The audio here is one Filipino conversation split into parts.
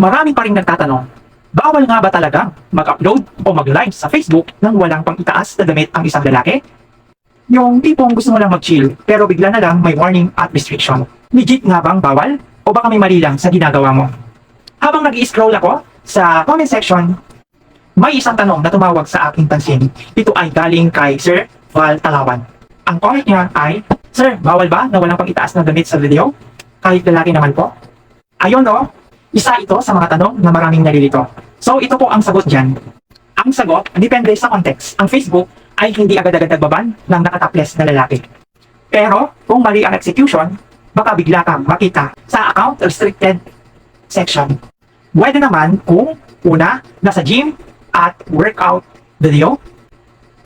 Marami pa rin nagtatanong, bawal nga ba talaga mag-upload o mag-live sa Facebook nang walang pang itaas na damit ang isang lalaki? Yung tipong gusto mo lang mag-chill, pero bigla na lang may warning at restriction. Legit nga bang bawal? O baka may mali lang sa ginagawa mo? Habang nag scroll ako sa comment section, may isang tanong na tumawag sa aking pansin. Ito ay galing kay Sir Val Talawan. Ang comment niya ay, Sir, bawal ba na walang pang itaas na damit sa video? Kahit lalaki naman po? Ayun no, isa ito sa mga tanong na maraming nalilito. So ito po ang sagot dyan. Ang sagot, depende sa context. Ang Facebook ay hindi agad-agad nagbaban ng nakataples na lalaki. Pero kung mali ang execution, baka bigla kang makita sa account restricted section. Pwede naman kung una, nasa gym at workout video.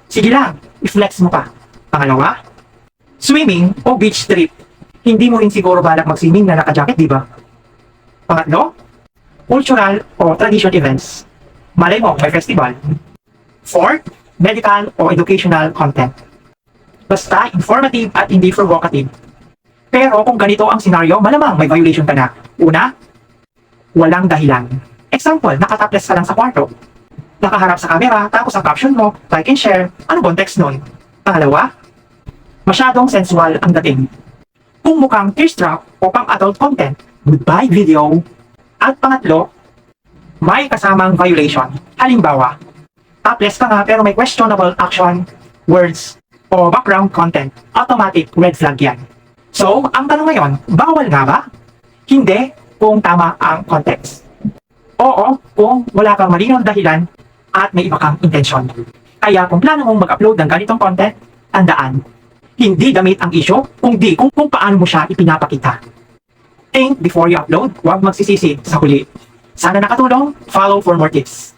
Sige lang, i-flex mo pa. Pangalawa, swimming o beach trip. Hindi mo rin siguro balak mag-swimming na naka-jacket, di ba? Pangatlo, cultural o tradition events. Malay mo, may festival. Fourth, medical o educational content. Basta informative at hindi provocative. Pero kung ganito ang senaryo, malamang may violation ka na. Una, walang dahilan. Example, nakataples ka lang sa kwarto. Nakaharap sa camera, tapos ang caption mo, like and share, ano context nun? Pangalawa, masyadong sensual ang dating. Kung mukhang tear trap o pang adult content, goodbye video. At pangatlo, may kasamang violation. Halimbawa, topless ka nga pero may questionable action, words, o background content. Automatic red flag yan. So, ang tanong ngayon, bawal nga ba? Hindi kung tama ang context. Oo, kung wala kang malinaw na dahilan at may iba kang intensyon. Kaya kung plano mong mag-upload ng ganitong content, tandaan, hindi damit ang issue, kundi kung, kung paano mo siya ipinapakita. Think before you upload, huwag magsisisi sa huli. Sana nakatulong, follow for more tips.